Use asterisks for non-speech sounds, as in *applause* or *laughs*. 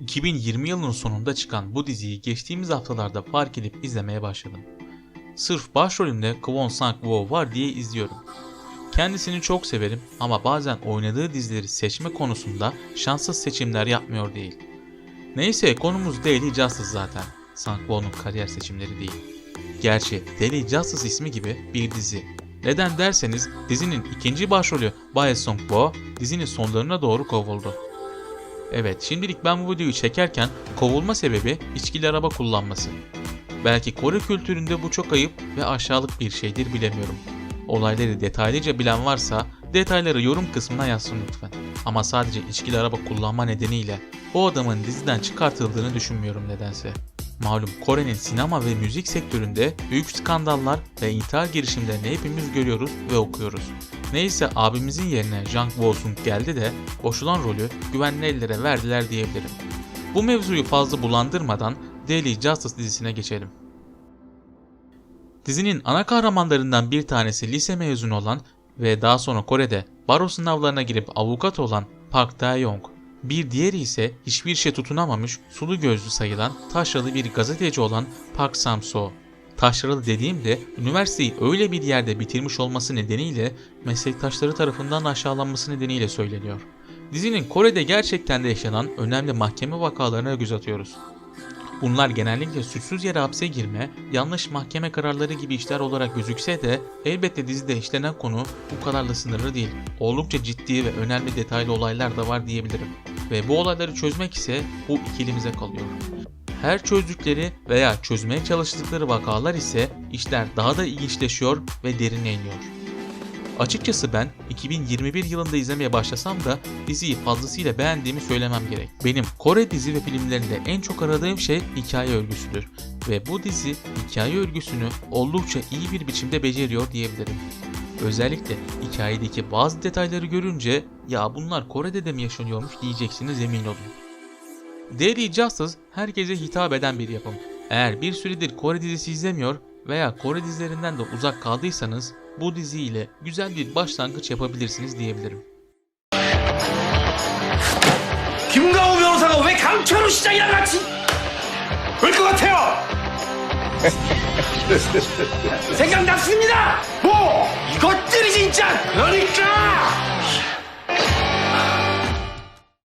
2020 yılının sonunda çıkan bu diziyi geçtiğimiz haftalarda fark edip izlemeye başladım. Sırf başrolümde Kwon Sang-woo var diye izliyorum. Kendisini çok severim ama bazen oynadığı dizileri seçme konusunda şanssız seçimler yapmıyor değil. Neyse konumuz Daily Justice zaten. Sang-woo'nun kariyer seçimleri değil. Gerçi Daily Justice ismi gibi bir dizi. Neden derseniz dizinin ikinci başrolü Bae Sung-woo dizinin sonlarına doğru kovuldu. Evet şimdilik ben bu videoyu çekerken kovulma sebebi içkili araba kullanması. Belki Kore kültüründe bu çok ayıp ve aşağılık bir şeydir bilemiyorum. Olayları detaylıca bilen varsa detayları yorum kısmına yazsın lütfen. Ama sadece içkili araba kullanma nedeniyle o adamın diziden çıkartıldığını düşünmüyorum nedense. Malum Kore'nin sinema ve müzik sektöründe büyük skandallar ve intihar girişimlerini hepimiz görüyoruz ve okuyoruz. Neyse abimizin yerine Jang Woo-sung geldi de boşulan rolü güvenli ellere verdiler diyebilirim. Bu mevzuyu fazla bulandırmadan Daily Justice dizisine geçelim. Dizinin ana kahramanlarından bir tanesi lise mezunu olan ve daha sonra Kore'de baro sınavlarına girip avukat olan Park Dae-yong. Bir diğeri ise hiçbir şey tutunamamış, sulu gözlü sayılan taşralı bir gazeteci olan Park Sam-so. Taşralı dediğimde üniversiteyi öyle bir yerde bitirmiş olması nedeniyle meslektaşları tarafından aşağılanması nedeniyle söyleniyor. Dizinin Kore'de gerçekten de yaşanan önemli mahkeme vakalarına göz atıyoruz. Bunlar genellikle suçsuz yere hapse girme, yanlış mahkeme kararları gibi işler olarak gözükse de elbette dizide işlenen konu bu kadarla sınırlı değil. Oldukça ciddi ve önemli detaylı olaylar da var diyebilirim. Ve bu olayları çözmek ise bu ikilimize kalıyor. Her çözdükleri veya çözmeye çalıştıkları vakalar ise işler daha da ilginçleşiyor ve derine iniyor. Açıkçası ben 2021 yılında izlemeye başlasam da diziyi fazlasıyla beğendiğimi söylemem gerek. Benim Kore dizi ve filmlerinde en çok aradığım şey hikaye örgüsüdür. Ve bu dizi hikaye örgüsünü oldukça iyi bir biçimde beceriyor diyebilirim. Özellikle hikayedeki bazı detayları görünce ya bunlar Kore'de de mi yaşanıyormuş diyeceksiniz emin olun. Daily Justice herkese hitap eden bir yapım. Eğer bir süredir Kore dizisi izlemiyor veya Kore dizilerinden de uzak kaldıysanız bu diziyle güzel bir başlangıç yapabilirsiniz diyebilirim. 김가호 변호사가 왜 강철호 시장이랑 같이 올 것 같아요? *laughs* 생각났습니다! 뭐? 이것들이 진짜 그러니까